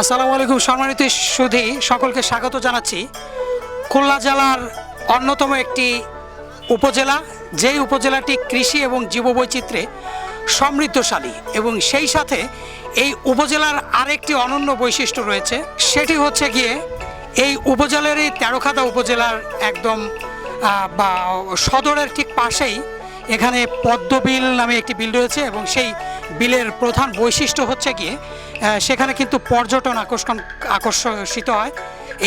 আসসালামু আলাইকুম, সম্মানিত সুধী, সকলকে স্বাগত জানাচ্ছি। খুলনা জেলার অন্যতম একটি উপজেলা, যেই উপজেলাটি কৃষি এবং জীববৈচিত্র্যে সমৃদ্ধশালী এবং সেই সাথে এই উপজেলার আরেকটি অনন্য বৈশিষ্ট্য রয়েছে, সেটি হচ্ছে গিয়ে এই উপজেলারই তেরোখাদা উপজেলার একদম বা সদরের ঠিক পাশেই এখানে পদ্মবিল নামে একটি বিল রয়েছে এবং সেই বিলের প্রধান বৈশিষ্ট্য হচ্ছে গিয়ে সেখানে কিন্তু পর্যটন আকর্ষণ আকর্ষিত হয়।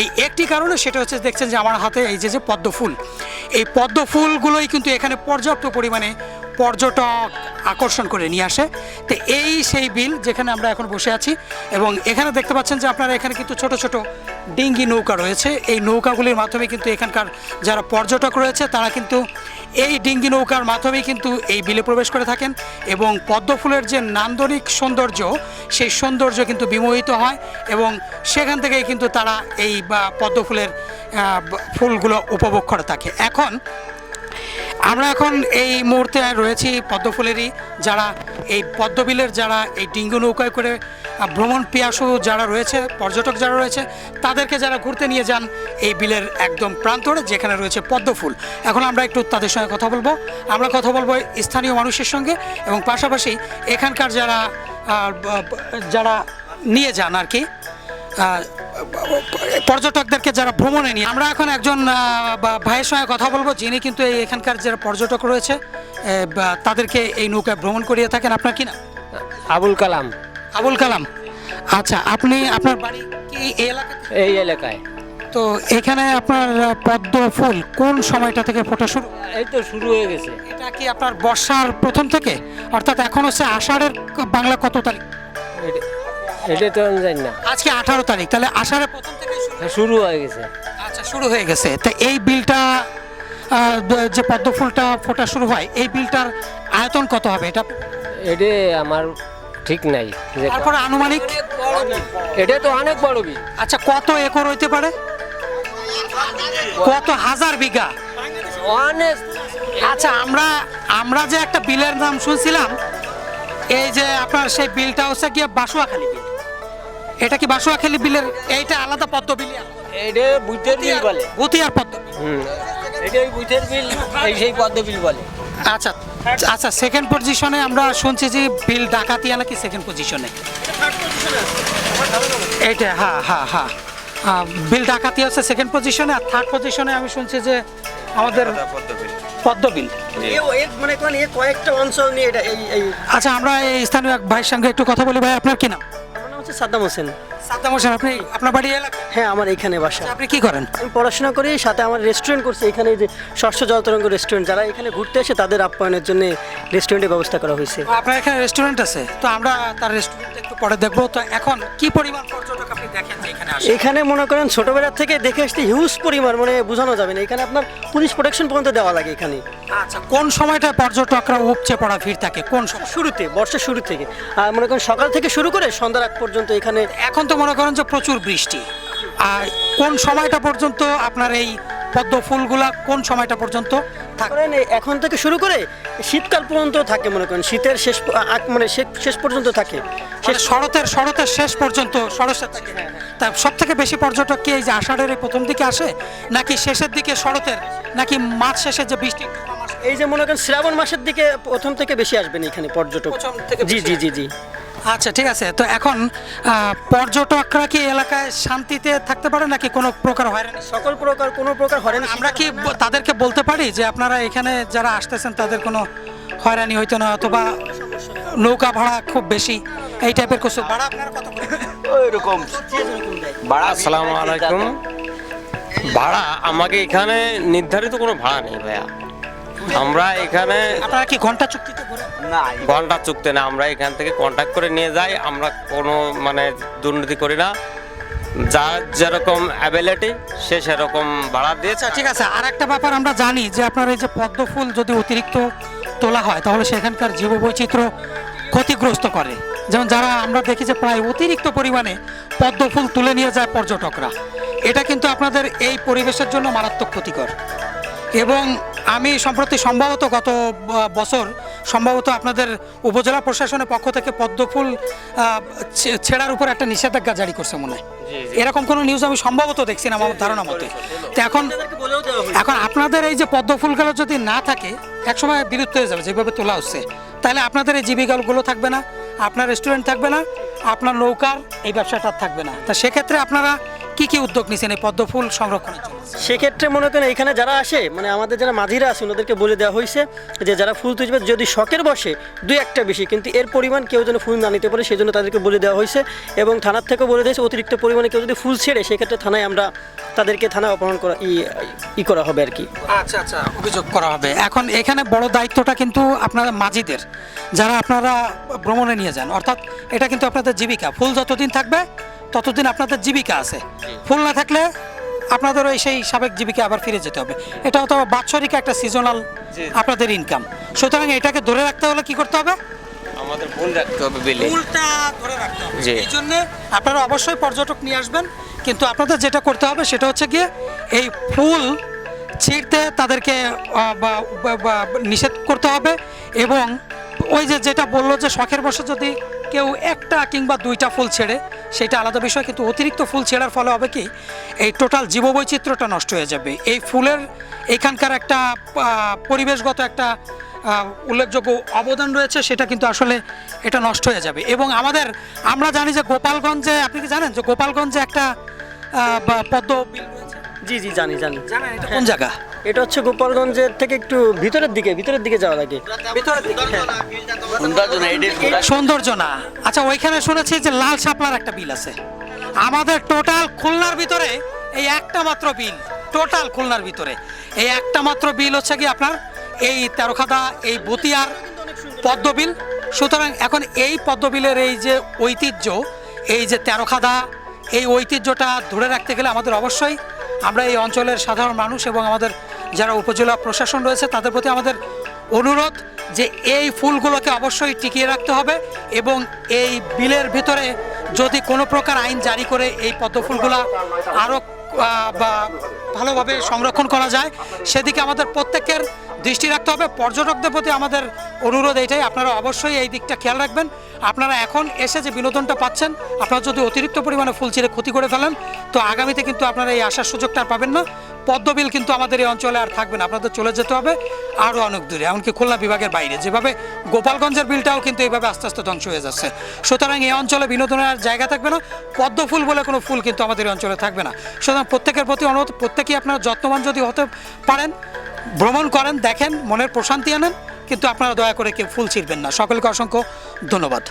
এই একটি কারণে সেটা হচ্ছে দেখছেন যে আমার হাতে এই যে যে পদ্ম ফুল এই পদ্ম ফুলগুলোই কিন্তু এখানে পর্যাপ্ত পরিমাণে পর্যটক আকর্ষণ করে নিয়ে আসে। তো এই সেই বিল যেখানে আমরা এখন বসে আছি এবং এখানে দেখতে পাচ্ছেন যে আপনারা এখানে কিন্তু ছোট ছোট ডিঙ্গি নৌকা রয়েছে। এই নৌকাগুলির মাধ্যমে কিন্তু এখানকার যারা পর্যটক রয়েছে তারা কিন্তু এই ডিঙ্গি নৌকার মাধ্যমেই কিন্তু এই বিলে প্রবেশ করে থাকেন এবং পদ্মফুলের যে নান্দনিক সৌন্দর্য সেই সৌন্দর্য কিন্তু বিমোহিত হয় এবং সেখান থেকেই কিন্তু তারা এই বা, পদ্ম ফুলের আহ, ব- ফুলগুলো উপভোগ করে থাকে। এখন আমরা এখন এই মুহূর্তে রয়েছি পদ্মফুলেরই যারা, এই পদ্মবিলের যারা, এই ডিঙ্গু নৌকায় করে ভ্রমণ পিয়াসু যারা রয়েছে, পর্যটক যারা রয়েছে, তাদেরকে যারা ঘুরতে নিয়ে যান এই বিলের একদম প্রান্তরে যেখানে রয়েছে পদ্মফুল। এখন আমরা একটু তাদের সঙ্গে কথা বলব। আমরা কথা বলব স্থানীয় মানুষের সঙ্গে এবং পাশাপাশি এখানকার যারা যারা নিয়ে যান আর কি পর্যটকদেরকে যারা ভ্রমণে নিয়ে আমরা এখন একজন ভাইয়ের সঙ্গে কথা বলব যিনি কিন্তু এই এখানকার যারা পর্যটক রয়েছে তাদেরকে এই নৌকায় ভ্রমণ করিয়ে থাকেন। আপনার কি না আবুল কালাম। আবুল কালাম। আচ্ছা আপনি আপনার বাড়ি কি এই এলাকায়। তো এখানে আপনার পদ্ম ফুল কোন সময়টা থেকে ফোটা শুরু? এই তো শুরু হয়ে গেছে। এটা কি আপনার বর্ষার প্রথম থেকে? অর্থাৎ এখন হচ্ছে আষাঢ়ের বাংলা কত তারিখ? এটা- তো আমি জানি না। আজকে আঠারো তারিখ তাহলে আষাঢ়ের প্রথম থেকে শুরু। হ্যাঁ, হয়ে গেছে। আচ্ছা শুরু হয়ে গেছে। তো এই বিলটা যে পদ্ম ফুলটা ফোটা শুরু হয় এই বিলটার আয়তন কত হবে? এটা এটা আমার ঠিক নাই। তারপরে আনুমানিক? এটা তো অনেক বড় বিল। আচ্ছা কত একর হইতে পারে? কত হাজার বিঘা? অনেক। আচ্ছা আমরা আমরা যে একটা বিলের নাম শুনছিলাম এই যে আপনার সেই বিলটা হচ্ছে গিয়ে বাসুয়াখালী এটা কি বাসুয়াখালী বিলের? এইটা আলাদা পদ্ম বিল। এটা বুঝতের বিল বলে। গুতিয়ার পদ্ম হুম। এটা ওই বুঝতের বিল এই সেই পদ্ম বিল বলে। আচ্ছা আচ্ছা সেকেন্ড পজিশনে আমরা শুনছি যে বিল ডাকাতিয়া নাকি সেকেন্ড পজিশনে এইটা হ্যাঁ হ্যাঁ হ্যাঁ বিল ডাকাতি হচ্ছে সেকেন্ড পজিশনে আর থার্ড পজিশনে আমি শুনছি যে আমাদের পদ্ম বিল। এও এক মানে কয়েকটা অঞ্চল নিয়ে এটা এই এই আচ্ছা আমরা এই স্থানীয় এক ভাইয়ের সঙ্গে একটু কথা বলি। ভাই আপনার কি নাম? হচ্ছে সাদ্দাম হোসেন। সাদ্দাম হোসেন আপনি আপনার বাড়ি এলাকা? হ্যাঁ আমার এখানে বাসা। আপনি কি করেন? আমি পড়াশোনা করি সাথে আমার রেস্টুরেন্ট করছি। এখানে যে ষষ্ঠ জলতরঙ্গ রেস্টুরেন্ট যারা এখানে ঘুরতে আসে তাদের আপ্যায়নের জন্য রেস্টুরেন্টের ব্যবস্থা করা হয়েছে। আপনার এখানে রেস্টুরেন্ট আছে? তো আমরা তার রেস্টুরেন্ট একটু পরে দেখব। তো এখন কি পরিমাণ পর্যটক আপনি দেখেন এখানে আসে? এখানে মনে করেন ছোটবেলা থেকে দেখে আসতে হিউজ পরিমাণ মানে বোঝানো যাবে না। এখানে আপনার পুলিশ প্রোটেকশন পর্যন্ত দেওয়া লাগে এখানে। আচ্ছা কোন সময়টা পর্যটকরা উপচে পড়া ভিড় থাকে? কোন সময়? শুরুতে বর্ষার শুরু থেকে। আর মনে করেন সকাল থেকে শুরু করে সন্ধ্যার আগ পর্যন্ত এখানে এখন তো মনে করেন যে প্রচুর বৃষ্টি। আর কোন সময়টা পর্যন্ত আপনার এই পদ্ম ফুলগুলা কোন সময়টা পর্যন্ত থাকে? এখন থেকে শুরু করে শীতকাল পর্যন্ত থাকে মনে করেন। শীতের শেষ আগ মানে শেষ শেষ পর্যন্ত থাকে। মানে শরতের শরতের শেষ পর্যন্ত শরতের থেকে। তা সব থেকে বেশি পর্যটক কি এই যে আষাঢ়ের এই প্রথম দিকে আসে? নাকি শেষের দিকে শরতের নাকি মাঝ শেষে যে বৃষ্টি? এই যে মনে করেন শ্রাবণ মাসের দিকে প্রথম থেকে বেশি আসবেন এখানে পর্যটক। জি জি জি জি। আচ্ছা ঠিক আছে। তো এখন পর্যটকরা কি এলাকায় শান্তিতে থাকতে পারে নাকি কোনো প্রকার হয়রানি? সকল প্রকার কোনো প্রকার হরেন আমরা কি তাদেরকে বলতে পারি যে আপনারা এখানে যারা আসতেছেন তাদের কোনো হয়রানি হইতো না অথবা নৌকা ভাড়া খুব বেশি? এই টাইপের কিছু। ভাড়া আপনারা কত? ওইরকম। ভাড়া আসসালামু আলাইকুম। ভাড়া আমাকে এখানে নির্ধারিত কোনো ভাড়া নেই ভাইয়া। আমরা এখানে আপনারা কি ঘণ্টা চুক্তিতে ঘোরেন? ঘণ্টা চুক্তি না আমরা এখান থেকে কন্ট্যাক্ট করে নিয়ে যাই। আমরা কোনো মানে দুর্নীতি করি না। যার যেরকম অ্যাবিলিটি সে সেরকম ভাড়া দিয়েছে আচ্ছা ঠিক আছে। আর একটা ব্যাপার আমরা জানি যে আপনার এই যে পদ্ম ফুল যদি অতিরিক্ত তোলা হয় তাহলে সেখানকার জীববৈচিত্র্য ক্ষতিগ্রস্ত করে। যেমন যারা আমরা দেখি যে প্রায় অতিরিক্ত পরিমাণে পদ্ম ফুল তুলে নিয়ে যায় পর্যটকরা এটা কিন্তু আপনাদের এই পরিবেশের জন্য মারাত্মক ক্ষতিকর। এবং আমি সম্প্রতি সম্ভবত গত বছর সম্ভবত আপনাদের উপজেলা প্রশাসনের পক্ষ থেকে পদ্ম ফুল আহ, ছে- ছেঁড়ার উপর একটা নিষেধাজ্ঞা জারি করছে মনে হয়। এরকম কোনো নিউজ আমি সম্ভবত দেখছি না আমার ধারণা মতে। তো এখন এখন আপনাদের এই যে পদ্ম ফুলগুলো যদি না থাকে একসময় বিলুপ্ত হয়ে যাবে যেভাবে তোলা হচ্ছে। তাহলে আপনাদের এই জীবিকাগুলো থাকবে না আপনার রেস্টুরেন্ট থাকবে না আপনার নৌকার এই ব্যবসাটা থাকবে না। তা সেক্ষেত্রে আপনারা কি কি উদ্যোগ নিছেন এই পদ্ম ফুল সংরক্ষণের জন্য? সেক্ষেত্রে মনে করেন এখানে যারা আসে মানে আমাদের যারা মাঝিরা আছে ওদেরকে বলে দেওয়া হয়েছে যে যারা ফুল তুলবে যদি শখের বসে দুই একটা বেশি কিন্তু এর পরিমাণ কেউ যেন ফুল না নিতে পারে সেই জন্য তাদেরকে বলে দেওয়া হয়েছে। এবং থানার থেকেও বলে দিয়েছে অতিরিক্ত পরিমাণে কেউ যদি ফুল ছেড়ে সেক্ষেত্রে থানায় আমরা তাদেরকে থানায় অপহরণ করা ই ই করা হবে আর কি। আচ্ছা আচ্ছা অভিযোগ করা হবে। এখন এখানে বড় দায়িত্বটা কিন্তু আপনারা মাঝিদের। যারা আপনারা ভ্রমণে নিয়ে যান অর্থাৎ এটা কিন্তু আপনাদের জীবিকা। ফুল যতদিন থাকবে ততদিন আপনাদের জীবিকা আছে। ফুল না থাকলে আপনাদের ওই সেই সাবেক জীবিকা আবার ফিরে যেতে হবে। এটা হয়তো বাৎসরিক একটা সিজনাল আপনাদের ইনকাম সুতরাং এটাকে ধরে রাখতে হলে কি করতে হবে? আমাদের ভুল রাখতে হবে বিলে। ফুলটা ধরে রাখতে হবে। এই জন্য আপনারা অবশ্যই পর্যটক নিয়ে আসবেন। কিন্তু আপনাদের যেটা করতে হবে সেটা হচ্ছে গিয়ে এই ফুল ছিঁড়তে তাদেরকে নিষেধ করতে হবে। এবং ওই যে যেটা বলল যে শখের বসে যদি কেউ একটা কিংবা দুইটা ফুল ছেড়ে সেটা আলাদা বিষয় কিন্তু অতিরিক্ত ফুল ছেঁড়ার ফলে হবে কি এই টোটাল জীববৈচিত্র্যটা নষ্ট হয়ে যাবে। এই ফুলের এখানকার একটা পরিবেশগত একটা উল্লেখযোগ্য অবদান রয়েছে সেটা কিন্তু আসলে এটা নষ্ট হয়ে যাবে। এবং আমাদের আমরা জানি যে গোপালগঞ্জে আপনি কি জানেন যে গোপালগঞ্জে একটা পদ্ম জি জি জানি জানি। জানেন এটা কোন জায়গা? এটা হচ্ছে গোপালগঞ্জের থেকে একটু ভিতরের দিকে ভিতরের দিকে যাওয়া লাগে ভিতরের দিকে না সৌন্দর্য না। আচ্ছা ওইখানে শুনেছি যে লাল শাপলার একটা বিল আছে। আমাদের টোটাল খুলনার ভিতরে এই একটা মাত্র বিল, টোটাল খুলনার ভিতরে। এই একটা মাত্র বিল হচ্ছে কি আপনার? এই তেরোখাদা, এই বতিয়ার পদ্ম বিল। সুতরাং এখন এই পদ্ম বিলের এই যে ঐতিহ্য, এই যে তেরোখাদা, এই ঐতিহ্যটা ধরে রাখতে গেলে আমাদের অবশ্যই আমরা এই অঞ্চলের সাধারণ মানুষ এবং আমাদের যারা উপজেলা প্রশাসন রয়েছে, তাদের প্রতি আমাদের অনুরোধ যে এই ফুলগুলোকে অবশ্যই টিকিয়ে রাখতে হবে এবং এই বিলের ভিতরে যদি কোনো প্রকার আইন জারি করে এই পদ্ম ফুলগুলা আরও বা ভালোভাবে সংরক্ষণ করা যায়, সেদিকে আমাদের প্রত্যেকের দৃষ্টি রাখতে হবে। পর্যটকদের প্রতি আমাদের অনুরোধ এইটাই আপনারা অবশ্যই এই দিকটা খেয়াল রাখবেন। আপনারা এখন এসে যে বিনোদনটা পাচ্ছেন, আপনারা যদি অতিরিক্ত পরিমাণে ফুল ছিঁড়ে ক্ষতি করে ফেলেন, তো আগামীতে কিন্তু আপনারা এই আসার সুযোগটা পাবেন না। পদ্মবিল কিন্তু আমাদের এই অঞ্চলে আর থাকবে না। আপনাদের চলে যেতে হবে আরও অনেক দূরে, এমনকি খুলনা বিভাগের বাইরে। যেভাবে গোপালগঞ্জের বিলটাও কিন্তু এইভাবে আস্তে আস্তে ধ্বংস হয়ে যাচ্ছে। সুতরাং এই অঞ্চলে বিনোদনের আর জায়গা থাকবে না পদ্ম ফুল বলে কোনো ফুল কিন্তু আমাদের এই অঞ্চলে থাকবে না। সুতরাং প্রত্যেকের প্রতি অনুরোধ, প্রত্যেকেই আপনারা যত্নবান যদি হতে পারেন, ভ্রমণ করেন, দেখেন, মনের প্রশান্তি আনেন, কিন্তু আপনারা দয়া করে কেউ ফুল ছিঁড়বেন না। সকলকে অসংখ্য ধন্যবাদ।